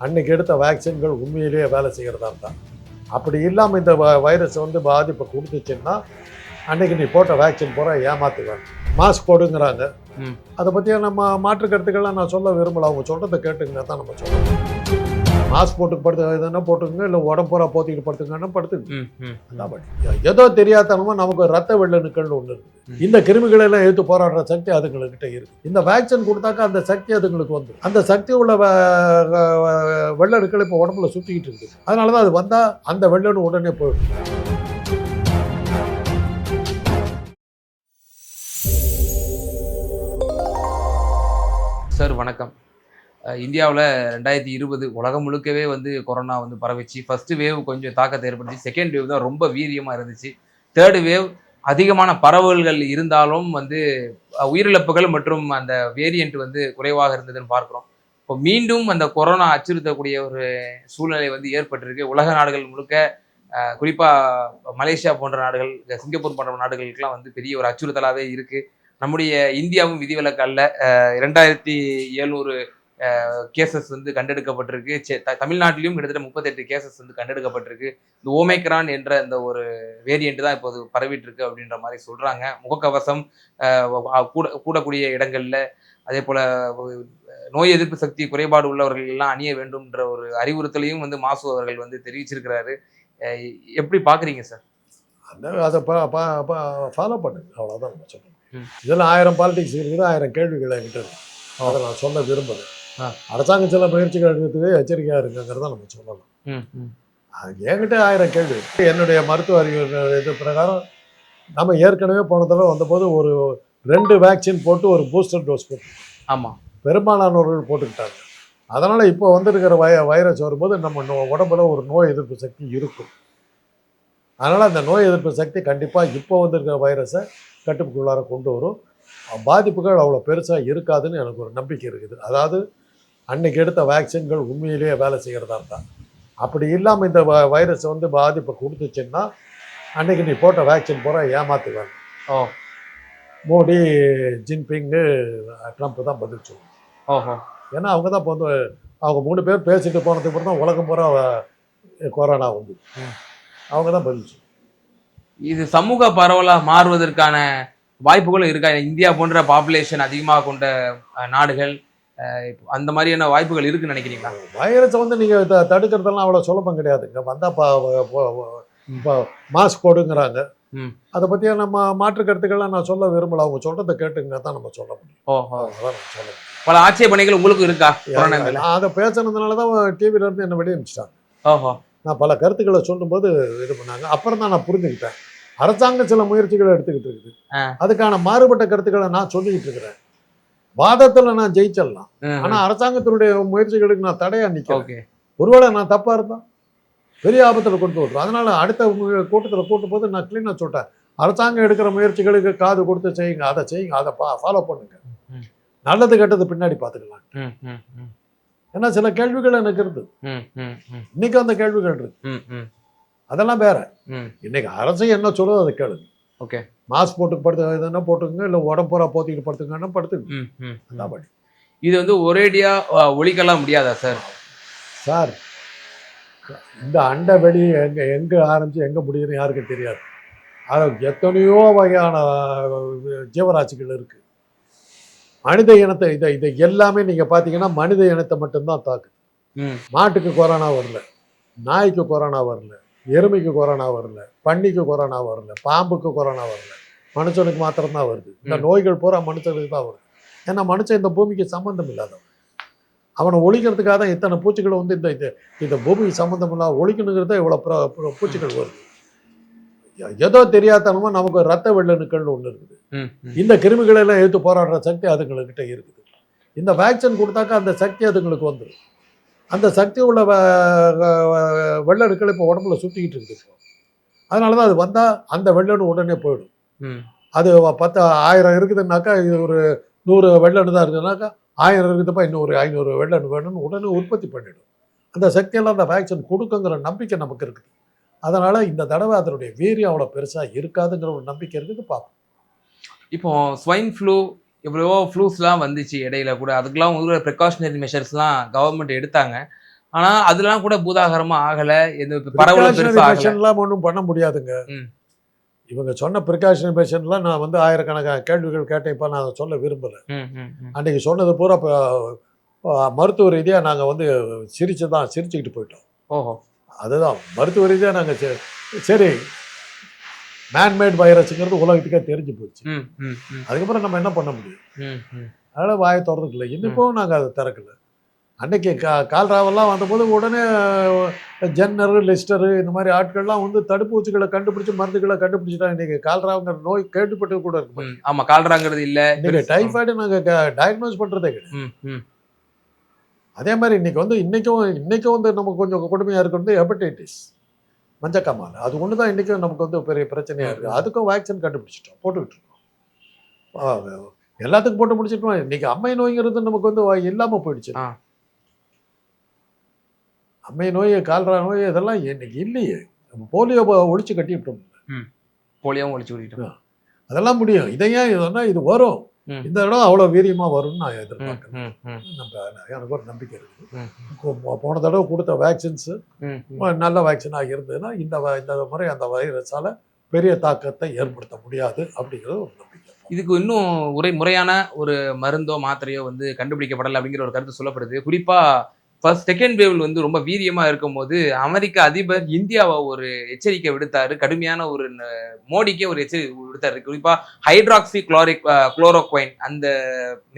அன்னைக்கு எடுத்த வேக்சின்கள் உண்மையிலேயே வேலை செய்கிறதா இருந்தா. அப்படி இல்லாமல் இந்த வ- வைரஸ் வந்து பாதிப்பை கொடுத்துச்சுன்னா அன்னைக்கு நீ போட்ட வேக்சின் பூரா ஏமாத்துவேன் மாஸ்க் போடுங்கிறாங்க. அதை பற்றி நம்ம மாற்று கருத்துக்கள்லாம் நான் சொல்ல விரும்பல. அவங்க சொல்கிறத கேட்டுங்க தான் நம்ம சொல்லணும் மாஸ்க் போட்டு படுத்து எதுனா போட்டுங்க இல்லை உடம்பு பூரா போத்திக்கிட்டு படுத்துங்கன்னா படுத்துங்க. ஏதோ தெரியாதனமா நமக்கு ரத்த வெள்ளணுக்கள் ஒன்று இருக்கு. இந்த கிருமிகளை எல்லாம் எடுத்து போராடுற சக்தி அதுங்கள்கிட்ட இருக்கு. இந்த வேக்சின் கொடுத்தாக்கா அந்த சக்தி அதுங்களுக்கு வந்து அந்த சக்தி உள்ள வெள்ளணுக்கள் இப்போ உடம்புல சுத்திக்கிட்டு இருக்கு. அதனால தான் அது வந்தா அந்த வெள்ளணு உடனே போயிடும். சார் வணக்கம். இந்தியாவில் ரெண்டாயிரத்தி இருபது உலகம் முழுக்கவே வந்து கொரோனா வந்து பரவிச்சு ஃபஸ்ட்டு வேவ் கொஞ்சம் தாக்கத்தை ஏற்படுத்தி செகண்ட் வேவ் தான் ரொம்ப வீரியமாக இருந்துச்சு. தேர்டு வேவ் அதிகமான பரவல்கள் இருந்தாலும் வந்து உயிரிழப்புகள் மற்றும் அந்த வேரியண்ட் வந்து குறைவாக இருந்ததுன்னு பார்க்குறோம். இப்போ மீண்டும் அந்த கொரோனா அச்சுறுத்தக்கூடிய ஒரு சூழ்நிலை வந்து ஏற்பட்டிருக்கு. உலக நாடுகள் முழுக்க குறிப்பாக மலேசியா போன்ற நாடுகள் சிங்கப்பூர் போன்ற நாடுகளுக்கெல்லாம் வந்து பெரிய ஒரு அச்சுறுத்தலாகவே இருக்குது நம்முடைய இந்தியாவும் விதிவிலக்கு அல்ல. ரெண்டாயிரத்தி எழுநூறு கேசஸ் வந்து கண்டெடுக்கப்பட்டிருக்கு. செ- த- தமிழ்நாட்டிலும் கிட்டத்தட்ட முப்பத்தெட்டு கேசஸ் வந்து கண்டெடுக்கப்பட்டிருக்கு. இந்த ஓமைக்ரான் என்ற இந்த ஒரு வேரியண்ட் தான் இப்போது பரவிட்டு இருக்கு அப்படின்ற மாதிரி சொல்றாங்க. முகக்கவசம் கூட கூடக்கூடிய இடங்கள்ல அதே போல நோய் எதிர்ப்பு சக்தி குறைபாடு உள்ளவர்கள் எல்லாம் அணிய வேண்டும்ன்ற ஒரு அறிவுறுத்தலையும் வந்து மாசு அவர்கள் வந்து தெரிவிச்சிருக்கிறாரு. எப்படி பாக்குறீங்க சார்? அந்த அதை ஃபாலோ பண்ணுங்க. அவ்வளோதான் நம்ம சொல்லணும் ம். இதில் ஆயிரம் பாலிடிக்ஸ் இருக்குது. ஆயிரம் கேள்விகள் என்கிட்ட அதை நான் சொல்ல விரும்புகிறேன். அரசாங்கம் சில முயற்சிகள் எடுக்கிறதுக்கு எச்சரிக்கையாக இருக்குங்கிறத நம்ம சொல்லலாம். அது என்கிட்ட ஆயிரம் கேள்வி. என்னுடைய மருத்துவ அறிவு இது பிரகாரம் நம்ம ஏற்கனவே போன தடவை வந்தபோது ஒரு ரெண்டு வேக்சின் போட்டு ஒரு பூஸ்டர் டோஸ் போட்டு ஆமா. பெரும்பாலானவர்கள் போட்டுக்கிட்டாங்க. அதனால் இப்போ வந்திருக்கிற வய வைரஸ் வரும்போது நம்ம உடம்புல ஒரு நோய் எதிர்ப்பு சக்தி இருக்கும். அதனால் அந்த நோய் எதிர்ப்பு சக்தி கண்டிப்பாக இப்போ வந்திருக்கிற வைரஸை கட்டுப்புக்குள்ளார கொண்டு வரும். பாதிப்புகள் அவ்வளோ பெருசாக இருக்காதுன்னு எனக்கு ஒரு நம்பிக்கை இருக்குது. அதாவது அன்னைக்கு எடுத்த வேக்சின்கள் உண்மையிலேயே வேலை செய்கிறதா இருந்தா அப்படி இல்லாமல் இந்த வ வைரஸ் வந்து பாதிப்பை கொடுத்துச்சுன்னா அன்னைக்கு நீ போட்ட வேக்சின் பூரா ஏமாத்துவேன் ஓ. மோடி ஜின்பிங்கு ட்ரம்ப் தான் பதில் சொல்லுவாங்க. ஓஹோ. ஏன்னா அவங்க தான் இப்போ வந்து அவங்க மூணு பேர் பேசிட்டு போனதுக்கு அப்புறம் தான் உலகம் பூரா கொரோனா வந்து ம். அவங்க தான் பதில் சொல்லுவாங்க. இது சமூக பரவலா மாறுவதற்கான வாய்ப்புகளும் இருக்கா? இந்தியா போன்ற பாப்புலேஷன் அதிகமாக கொண்ட நாடுகள் அந்த மாதிரியான வாய்ப்புகள் இருக்குன்னு நினைக்கிறீங்களா? வைரஸை வந்து நீங்கள் த தடுக்கிறதெல்லாம் அவ்வளோ சுலபம் கிடையாது. இங்கே வந்தால் இப்போ மாஸ்க் போடுங்கிறாங்க. அதை பற்றி நம்ம மாற்று கருத்துக்கள்லாம் நான் சொல்ல விரும்பல. அவங்க சொல்கிறத கேட்டுங்க தான் நம்ம சொல்ல முடியும். சொல்ல முடியும் பல ஆட்சேபனைகள் உங்களுக்கும் இருக்கா? நான் அதை பேசுனதுனால தான் டிவில இருந்து என்னை வெளியே அனுப்பிச்சிட்டாங்க ஓஹோ. நான் பல கருத்துக்களை சொல்லும்போது இது பண்ணாங்க. அப்புறம் தான் நான் புரிஞ்சுக்கிட்டேன். அரசாங்கம் சில முயற்சிகளை எடுத்துக்கிட்டு இருக்குது. அதுக்கான மாறுபட்ட கருத்துக்களை நான் சொல்லிக்கிட்டு இருக்கிறேன். வாதத்துல நான் ஜெயிச்சிடலாம். ஆனா அரசாங்கத்தினுடைய முயற்சிகளுக்கு நான் தடையா நிக்கிறேன் ஒருவேளை நான் தப்பா இருந்தா பெரிய ஆபத்துல கொண்டு விட்டுரும் அதனால அடுத்த கூட்டத்துல கூட்டும் போது நான் கிளீனா சொல்லிட்டேன் அரசாங்கம் எடுக்கிற முயற்சிகளுக்கு காது கொடுத்து செய்யுங்க அதை செய்யுங்க அதை ஃபாலோ பண்ணுங்க. நல்லது கெட்டது பின்னாடி பார்த்துக்கலாம். ஏன்னா சில கேள்விகள் எனக்கு இருக்கு. இன்னைக்கு அந்த கேள்விகள் இருக்கு. அதெல்லாம் வேற. இன்னைக்கு அரசு என்ன சொல்லுதோ அதை கேளுங்க. ஓகே. மாஸ்க் போட்டு படுத்து எதுனா போட்டுங்க இல்லை உடம்பு பூரா போத்திக்கிட்டு படுத்துங்கன்னா படுத்துங்க. அதான் படி இது வந்து ஒரேடியா அஹ், ஒழிக்கலாம் முடியாதா சார்? சார் இந்த அண்ட வெளி எங்க எங்க ஆரம்பிச்சு எங்க முடியுதுன்னு யாருக்கும் தெரியாது. அது எத்தனையோ வகையான ஜீவராசிகள் இருக்கு. மனித இனத்தை இதை இதை எல்லாமே நீங்க பார்த்தீங்கன்னா மனித இனத்தை மட்டும்தான் தாக்குது. ம். மாட்டுக்கு கொரோனா வரல. நாய்க்கு கொரோனா வரல. எருமைக்கு கொரோனா வரல பன்னிக்கு கொரோனா வரல பாம்புக்கு கொரோனா வரல மனுஷனுக்கு மாத்திரம்தான் வருது. இந்த. நோய்கள் பூரா மனுஷனுக்கு தான் வருது. ஏன்னா மனுஷன் இந்த பூமிக்கு சம்பந்தம் இல்லாதவன். அவனை ஒழிக்கிறதுக்காக தான் இத்தனை பூச்சிகள் வந்து இந்த இந்த இந்த பூமிக்கு சம்மந்தம் இல்லாத ஒழிக்கணுங்கிறத இவ்வளோ பூச்சிகள் வருது. ஏதோ தெரியாதனமா நமக்கு ரத்த வெள்ளணுக்கள் ஒன்று இருக்குது. இந்த கிருமிகளை எல்லாம் எடுத்து போராடுற சக்தி அதுங்கக்கிட்ட இருக்குது. இந்த வேக்சின் கொடுத்தாக்கா அந்த சக்தி அதுங்களுக்கு வந்துடும் அந்த சக்தி உள்ள வெள்ளணுக்கள் இப்போ உடம்புல சுற்றிக்கிட்டு இருக்குது அதனால தான் அது வந்தால் அந்த வெள்ளணு உடனே போயிடும். அது பத்து ஆயிரம் இருக்குதுன்னாக்கா இது ஒரு நூறு வெள்ளணு தான் இருக்குதுனாக்கா ஆயிரம் இருக்குதுப்பா இன்னொரு ஐநூறு வெள்ளணு வேணும்னு உடனே உற்பத்தி பண்ணிடும். அந்த சக்தியெல்லாம் அந்த வேக்சின் கொடுக்குங்கிற நம்பிக்கை நமக்கு இருக்குது. அதனால் இந்த தடவை அதனுடைய வீரியம் அவ்வளோ பெருசாக இருக்காதுங்கிற ஒரு நம்பிக்கை இருக்குது பார்ப்போம். இப்போ ஸ்வைன் ஃப்ளூ எவ்வளவோ ஃப்ளூஸ்லாம் வந்துச்சு இடையில கூட. அதுக்கெல்லாம் ஒரு ப்ரிகாஷனரி மெஷர்ஸ்லாம் கவர்மெண்ட் எடுத்தாங்க. ஆனா அதெல்லாம் கூட பூதாகரமா ஆகல. எந்த பரவலும் ஒன்றும் பண்ண முடியாதுங்க. இவங்க சொன்ன ப்ரிகாஷனரி மெஷன்லாம் நான் வந்து ஆயிரக்கணக்கான கேள்விகள் கேட்டேன். இப்போ நான் அதை சொல்ல விரும்பலை. அன்றைக்கி சொன்னது பூரா மருத்துவ ரீதியாக நாங்கள் வந்து சிரிச்சு தான் சிரிச்சுக்கிட்டு போயிட்டோம். ஓஹோ. அதுதான். மருத்துவ ரீதியாக நாங்கள் சரி மேன்மேட் வைரஸுங்கிறது உலகத்துக்கே தெரிஞ்சு போச்சு. அதுக்கப்புறம் நம்ம என்ன பண்ண முடியும். அதனால் வாயை திறந்துக்கல இன்னிப்பவும் நாங்கள் அதை திறக்கல. அன்னைக்கு கா கால்ராவெல்லாம் வந்தபோது உடனே ஜென்னரு லிஸ்டரு இந்த மாதிரி ஆட்கள்லாம் வந்து தடுப்பூசிகளை கண்டுபிடிச்சு மருந்துகளை கண்டுபிடிச்சிட்டாங்க. இன்னைக்கு கால்ராவுங்கிற நோய் கேள்விப்பட்டது கூட இருக்கு ம். ஆமா கால்றாங்கிறது இல்ல. இன்னைக்கு டைஃபாய்டு நாங்கள் டயக்னோஸ் பண்ணுறதே கிடையாது. அதே மாதிரி இன்னைக்கு வந்து இன்னைக்கும் இன்னைக்கும் வந்து நமக்கு கொஞ்சம் கொடுமையாக இருக்கிறது ஹெப்படைட்டிஸ் மஞ்சக்காமால். அது ஒன்று தான் இன்றைக்கும் நமக்கு வந்து பெரிய பிரச்சனையாக இருக்குது அதுக்கும் வேக்சின் கண்டுபிடிச்சிட்டோம். போட்டுக்கிட்டு இருக்கோம் எல்லாத்துக்கும் போட்டு முடிச்சிட்டோம் இன்னைக்கு அம்மை நோய்ங்கிறது நமக்கு வந்து இல்லாமல் போயிடுச்சு. அம்மை நோய் கால்ரா நோய் இதெல்லாம் இன்னைக்கு இல்லையே. நம்ம போலியோ ஒழிச்சு கட்டிவிட்டோம் போலியோவும் ஒழிச்சு விட்டுட்டோம். அதெல்லாம் முடியும். இதை ஏன் இதுன்னா இது வரும். இந்த இடம் அவ்வளோ வீரியமாக வரும்னு நான் எதிர்பார்க்குறேன் நம்ம எனக்கு ஒரு நம்பிக்கை இருக்குது போன தடவை கொடுத்த வேக்சின்ஸு. நல்ல வேக்சினாக இருந்ததுன்னா இந்த இந்த முறை அந்த வைரஸால் பெரிய தாக்கத்தை ஏற்படுத்த முடியாது அப்படிங்கிறது ஒரு நம்பிக்கை. இதுக்கு இன்னும் உரை முறையான ஒரு மருந்தோ மாத்திரையோ வந்து கண்டுபிடிக்கப்படலை அப்படிங்கிற ஒரு கருத்து சொல்லப்படுது. குறிப்பா ஃபர்ஸ்ட் செகண்ட் வேவ்ல வந்து ரொம்ப வீரியமா இருக்கும்போது அமெரிக்க அதிபர் இந்தியாவை ஒரு எச்சரிக்கை விடுத்தாரு. கடுமையான ஒரு மோடிக்கே ஒரு எச்சரிக்கை விடுத்தாரு. குறிப்பா ஹைட்ராக்சி குளோரிக் குளோரோக்வைன் அந்த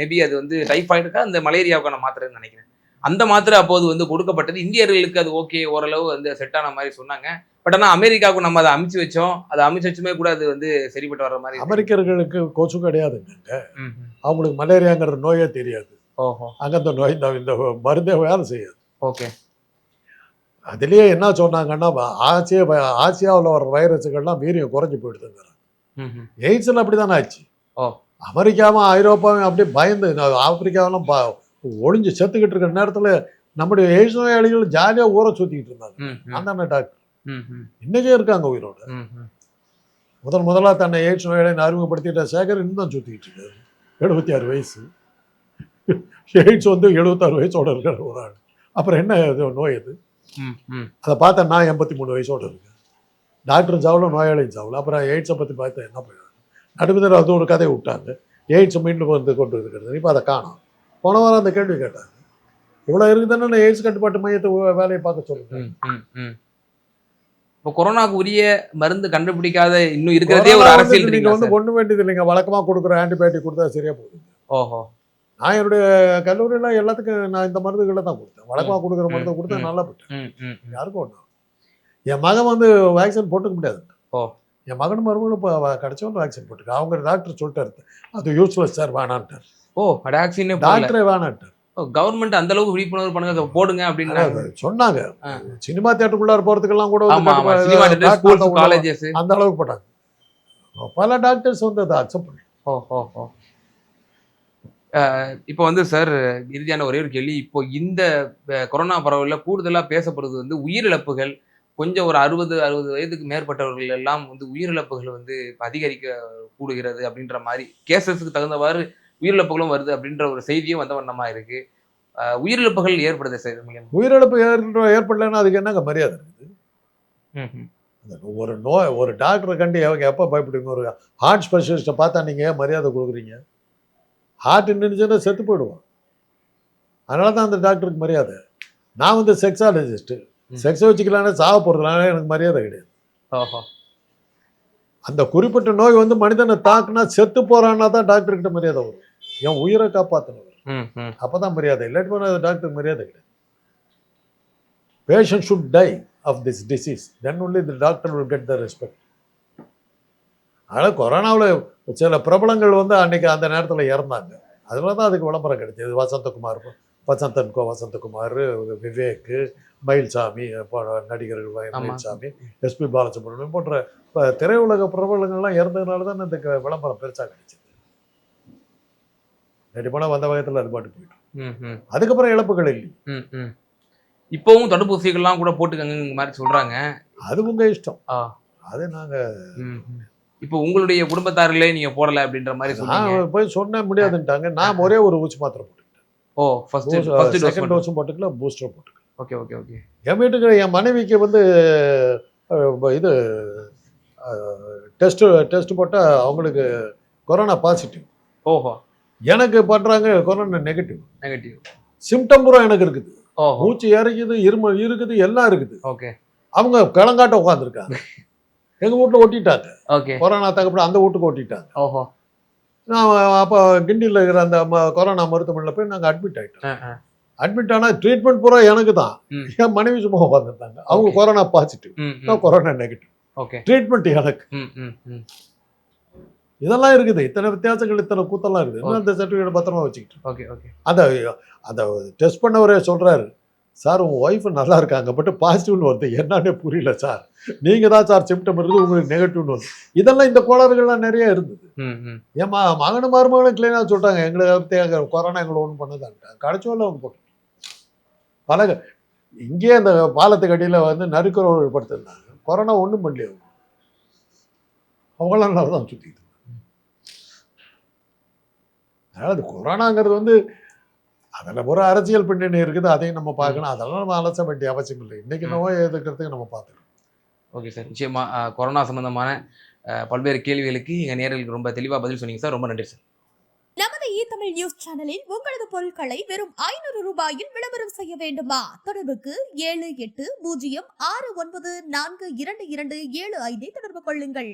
மேபி அது வந்து டைஃபாய்டுக்கா அந்த மலேரியாவுக்கான மாத்திரைன்னு நினைக்கிறேன். அந்த மாத்திரை அப்போது வந்து கொடுக்கப்பட்டது. இந்தியர்களுக்கு அது ஓகே ஓரளவு வந்து செட் ஆன மாதிரி சொன்னாங்க. பட் ஆனால் அமெரிக்காவுக்கு நம்ம அதை அமுச்சு வச்சோம். அதை அமுச்சு வச்சுமே கூட அது வந்து சரிப்பட்டு வர மாதிரி. அமெரிக்கர்களுக்கு கொசு கிடையாதுங்க. அவங்களுக்கு மலேரியாங்கிற நோயே தெரியாது. ஓஹோ. அங்கே அந்த நோய் இந்த மருந்தே வேலை செய்யாது. ஓகே. அதுலேயே என்ன சொன்னாங்கன்னா ஆசியா ஆசியாவில் வர வைரஸுகள்லாம் வீரியம் குறைஞ்சி போயிடுதுங்கிறாங்க. எய்ட்ஸில் அப்படி தானே ஆச்சு. அமெரிக்காவும் ஐரோப்பாவும் அப்படியே பயந்து ஆப்பிரிக்காவெல்லாம் ஒளிஞ்சு செத்துக்கிட்டு இருக்கிற நேரத்தில் நம்முடைய எய்ட்ஸ் நோயாளிகள் ஜாலியாக ஊரை சுற்றிக்கிட்டு இருந்தாங்க. தானே டாக்டர். இன்னைக்கே இருக்காங்க உயிரோட. ம், ம். முதல் முதலாக தன்னை எய்ட்ஸ் நோயாளின்னு அறிமுகப்படுத்திட்ட சேகர் இன்னும் சுற்றிக்கிட்டு இருக்காரு. எழுபத்தி ஆறு வயசு. எய்ட்ஸ் வந்து எழுபத்தாறு வயசோட இருக்கிற ஒரு ஆள். அப்புறம் என்ன நோய் அது. அதை பார்த்தா நான் எண்பத்தி மூணு வயசோட இருக்கேன். டாக்டரும் சாவல நோயாளியும் சாவல. அப்புறம் எய்ட்ஸை பற்றி பார்த்தா என்ன போயிடும் நடுவில் அது ஒரு கதையை விட்டாங்க. எய்ட்ஸ் மீண்டும் வந்து கொண்டு இருக்கிறது. இப்போ அதை காணோம். போன வாரம் அந்த கேள்வி கேட்டாங்க. இவ்வளோ இருக்குதுன்னு எய்ட்ஸ் கட்டுப்பாட்டு மையத்தை வேலையை பார்க்க சொல்லுங்க. இப்போ கொரோனாக்கு உரிய மருந்து கண்டுபிடிக்காத இன்னும் இருக்கிறதே ஒரு அரசியல் நீங்க தெரியுங்களா வந்து? ஒண்ணு வேண்டியது இல்லைங்க. வழக்கமா கொடுக்குற ஆன்டிபயோட்டிக் கொடுத்தா சரியா போகுது. ஓஹோ. நான் என்னுடைய கல்லூரியில எல்லாத்துக்கும் நான் இந்த மருந்துகளை தான் கொடுத்தேன். வழக்கமா கொடுக்குற மருந்தை கொடுத்தா ம். நல்லா ம். யாருக்கும் ஒன்றும் என் மகன் வந்து வேக்சின் போட்டுக்க முடியாது. ஓ. என் மகன் மருமகளும் இப்போ கிடைச்சவங்க வேக்சின் போட்டுக்க. அவங்க டாக்டர் சொல்லிட்டாரு அது யூஸ்லெஸ் சார் வேணான்ட்டார் ஓ வேக்சினே டாக்டரே வேணான்ட்டார் கவர்மெண்ட் அந்த அளவுக்கு விழிப்புணர்வு பண்ணுங்க போடுங்க அப்படின்னு சொன்னாங்க. சினிமா தியேட்டருக்குள்ளார போறதுக்கெல்லாம் கூட காலேஜஸ் அந்த அளவுக்கு போட்டாங்க. பல டாக்டர்ஸ் வந்து அதை அக்செப்ட் பண்ணி ஓ ஓ ஓ. இப்போ வந்து சார் இறுதியான ஒரே ஒரு கேள்வி. இப்போ இந்த கொரோனா பரவலில் கூடுதலாக பேசப்படுறது வந்து உயிரிழப்புகள். கொஞ்சம் ஒரு அறுபது அறுபது வயதுக்கு மேற்பட்டவர்கள் எல்லாம் வந்து உயிரிழப்புகள் வந்து அதிகரிக்க கூடுகிறது அப்படின்ற மாதிரி கேசஸ்க்கு தகுந்தவாறு உயிரிழப்புகளும் வருது அப்படின்ற ஒரு செய்தியும் வந்த வண்ணமா இருக்கு. உயிரிழப்புகள் ஏற்படுது சார் உயிரிழப்பு ஏற்ப- ஏற்படலைன்னா அதுக்கு என்னங்க மரியாதை இருக்குது? ஒரு நோய் ஒரு டாக்டரை கண்டு எப்போ பயப்படுவீங்க? ஒரு ஹார்ட் ஸ்பெஷலிஸ்ட்டை பார்த்தா நீங்கள் ஏன் மரியாதை கொடுக்குறீங்க? ஹார்ட் நின்றுச்சுன்னா செத்து போயிடுவான். அதனால தான் அந்த டாக்டருக்கு மரியாதை. நான் வந்து செக்ஸாலஜிஸ்ட்டு. செக்ஸ் வச்சுக்கலான்னு சாக போகிறதுனால எனக்கு மரியாதை கிடையாது. அந்த குறிப்பிட்ட நோய் வந்து மனிதனை தாக்குனா செத்து போகிறான்னா தான் டாக்டர்கிட்ட மரியாதை வரும். என் உயிரை காப்பாற்றணும் அப்போ தான் மரியாதை. இல்லாட்டி டாக்டருக்கு மரியாதை கிடையாது. Patient should die of this disease then only the doctor will get the respect அதனால் கொரோனாவில் சில பிரபலங்கள் வந்து அன்னைக்கு அந்த நேரத்தில் இறந்தாங்க. அதில் தான் அதுக்கு விளம்பரம் கிடைச்சது. வசந்தகுமார் வசந்தன் கோ வசந்தகுமார் விவேக் மயில்சாமி நடிகர்கள். மயில்சாமி எஸ்பி பாலசுப்ரமணியம் போன்ற இப்போ திரையுலக பிரபலங்கள்லாம் இறந்ததுனால தான் இந்த விளம்பரம் பெருசாக கிடைச்சது. நடிப்பணம் வந்த வகத்தில் அது பாட்டு போயிட்டு அதுக்கப்புறம் இழப்புகள் இல்லை இப்போவும் தடுப்பூசிகள்லாம் கூட போட்டுக்கங்க மாதிரி சொல்றாங்க. அது உங்க இஷ்டம். அது நாங்க ம், ம். இப்போ உங்களுடைய குடும்பத்தார்களே நீங்க போடல அப்படின்ற மாதிரி நான் போய் சொன்ன முடியாதுன்ட்டாங்க. நான் ஒரே ஒரு ஊசி மாத்திரை போட்டுக்கிட்டேன். ஓ ஃபர்ஸ்ட் ஃபர்ஸ்ட் செகண்ட் டோஸ் டோஸும் போட்டுக்கல பூஸ்டர் போட்டுக்கல. Okay okay okay. என் வீட்டுக்கு என் மனைவிக்கு வந்து இது டெஸ்ட்டு டெஸ்ட் போட்டால் அவங்களுக்கு கொரோனா பாசிட்டிவ் ஓஹோ. எனக்கு பண்ணுறாங்க கொரோனா நெகட்டிவ் நெகட்டிவ் சிம்டம் பூரா எனக்கு இருக்குது. மூச்சு இறக்குது இருமல் இருக்குது எல்லாம் இருக்குது. ஓகே. அவங்க கிளங்காட்ட உட்காந்துருக்காங்க எங்கள் வீட்டில் ஒட்டிட்டாங்க ஓகே. கொரோனா தகப்பட அந்த வீட்டுக்கு ஒட்டிட்டாங்க ஓஹோ. நான் அப்போ கிண்டியில் இருக்கிற அந்த கொரோனா மருத்துவமனையில் போய் நாங்கள் அட்மிட் ஆகிட்டோம். அட்மிட் ஆனால் ட்ரீட்மெண்ட் பூரா எனக்கு தான். என் மனைவி சும்மா உட்காந்துருந்தாங்க அவங்க. கொரோனா பாசிட்டிவ் நான் கொரோனா நெகட்டிவ் ஓகே. ட்ரீட்மெண்ட் எனக்கு. இதெல்லாம் இருக்குது. இத்தனை வித்தியாசங்கள் இத்தனை கூத்தெல்லாம் இருக்குது. அந்த சர்டிஃபிகேட் பத்திரமா வச்சுக்கிட்டு ஓகே ஓகே. அந்த அந்த டெஸ்ட் பண்ணவரே சொல்றாரு. சார் உங்க ஒய்ஃப் நல்லா இருக்காங்க பட் பாசிட்டிவ்னு வருது. என்னன்னே புரியல சார். நீங்க தான் சார் சிம்டம் இருக்குது உங்களுக்கு நெகட்டிவ்னு வருது. இதெல்லாம் இந்த கோளாறுகள்லாம் நிறைய இருந்தது. ஏமா மகனும் மருமகளும் கிளீனாக சொல்லிட்டாங்க. அங்க கொரோனா எங்களை ஒன்றும் பண்ணதான்ட்டாங்க கடைச்சோல அவங்க போட்டு. பல இங்கேயே அந்த பாலத்துக்கு அடியில் வந்து நறுக்கிறவர்கள் படுத்திருந்தாங்க. கொரோனா ஒன்றும் பண்ணலையே அவங்க. அவங்களாம் நல்லா தான் சுற்றிட்டு அதனால் அது கொரோனாங்கிறது வந்து அதில் ஒரு அரசியல் பின்னணி இருக்குது அதையும் நம்ம பார்க்கணும். அதெல்லாம் நம்ம அலச வேண்டிய அவசியம் இல்லை. இன்றைக்கி நோய் எதிர்க்கிறதுக்கு நம்ம பார்த்துக்கணும். Okay sir. நிச்சயமா அஹ், கொரோனா சம்பந்தமான அஹ், பல்வேறு கேள்விகளுக்கு எங்கள் நேர்களுக்கு ரொம்ப தெளிவாக பதில் சொன்னீங்க சார். ரொம்ப நன்றி சார். நமது இ தமிழ் நியூஸ் சேனலில் உங்களது பொருட்களை வெறும் ஐநூறு ரூபாயில் விளம்பரம் செய்ய வேண்டுமா? தொடர்புக்கு ஏழு எட்டு பூஜ்ஜியம் ஆறு ஒன்பது நான்கு இரண்டு இரண்டு ஏழு ஐந்தை தொடர்பு கொள்ளுங்கள்.